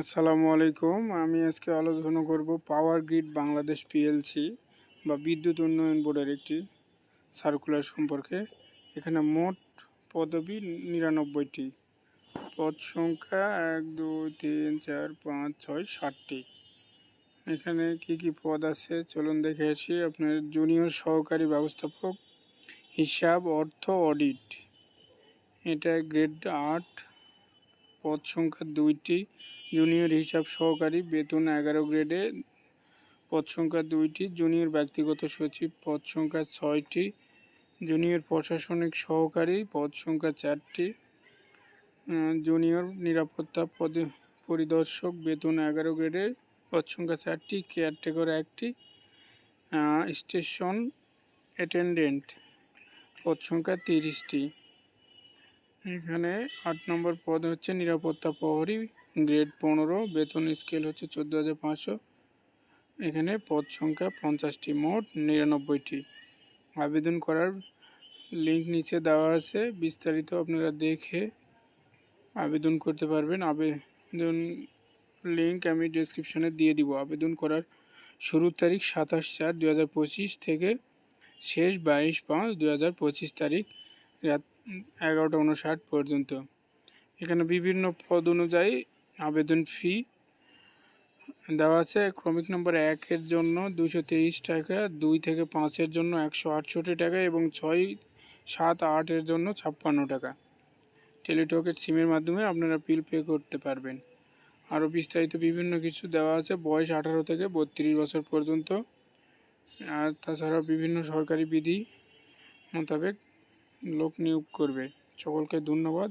আসসালামু আলাইকুম। আমি আজকে আলোচনা করব পাওয়ার গ্রিড বাংলাদেশ পিএলসি বা বিদ্যুৎ উন্নয়ন বোর্ডের একটি সার্কুলার সম্পর্কে। এখানে মোট পদবি নিরানব্বইটি। পদ সংখ্যা এক, দুই, তিন, চার, পাঁচ, ছয় ষাটটি এখানে কি কি পদ আছে? চলুন দেখে আসি। আপনার জুনিয়র সহকারী ব্যবস্থাপক, হিসাব, অর্থ অডিট এটা গ্রেড আট পদ সংখ্যা দুইটি। জুনিয়র হিসাব সহকারী, বেতন এগারো গ্রেডে পদ সংখ্যা দুইটি জুনিয়র ব্যক্তিগত সচিব, পদ সংখ্যা ছয়টি। জুনিয়র প্রশাসনিক সহকারী, পদ সংখ্যা চারটি। জুনিয়র নিরাপত্তা পদে পরিদর্শক, বেতন এগারো গ্রেডে পদ সংখ্যা চারটি কেয়ারটেকার একটি। স্টেশন অ্যাটেন্ডেন্ট পদ সংখ্যা তিরিশটি। এখানে আট নম্বর পদ হচ্ছে নিরাপত্তা প্রহরী, গ্রেড পনেরো, বেতন স্কেল হচ্ছে চোদ্দ হাজার পাঁচশো। এখানে পদ সংখ্যা পঞ্চাশটি, মোট নিরানব্বইটি। আবেদন করার লিঙ্ক নিচে দেওয়া আছে, বিস্তারিত আপনারা দেখে আবেদন করতে পারবেন। আবেদন লিঙ্ক আমি ডেসক্রিপশনে দিয়ে দিব। আবেদন করার শুরুর তারিখ সাতাশ চার দু থেকে শেষ বাইশ পাঁচ দু তারিখ। রাত এগারোটা উনষাট পর্যন্ত। এখানে বিভিন্ন পদ অনুযায়ী আবেদন ফি দেওয়া আছে। ক্রমিক নম্বর একের জন্য দুশো তেইশ টাকা, দুই থেকে পাঁচের জন্য একশো আটষট্টি টাকা এবং ছয় সাত আটের জন্য ছাপ্পান্ন টাকা। টেলিটকের সিমের মাধ্যমে আপনারা বিল পে করতে পারবেন। আরও বিস্তারিত বিভিন্ন কিছু দেওয়া আছে। বয়স আঠারো থেকে বত্রিশ বছর পর্যন্ত। আর তাছাড়াও বিভিন্ন সরকারি বিধি মোতাবেক লোক নিয়োগ করবে। সকলকে ধন্যবাদ।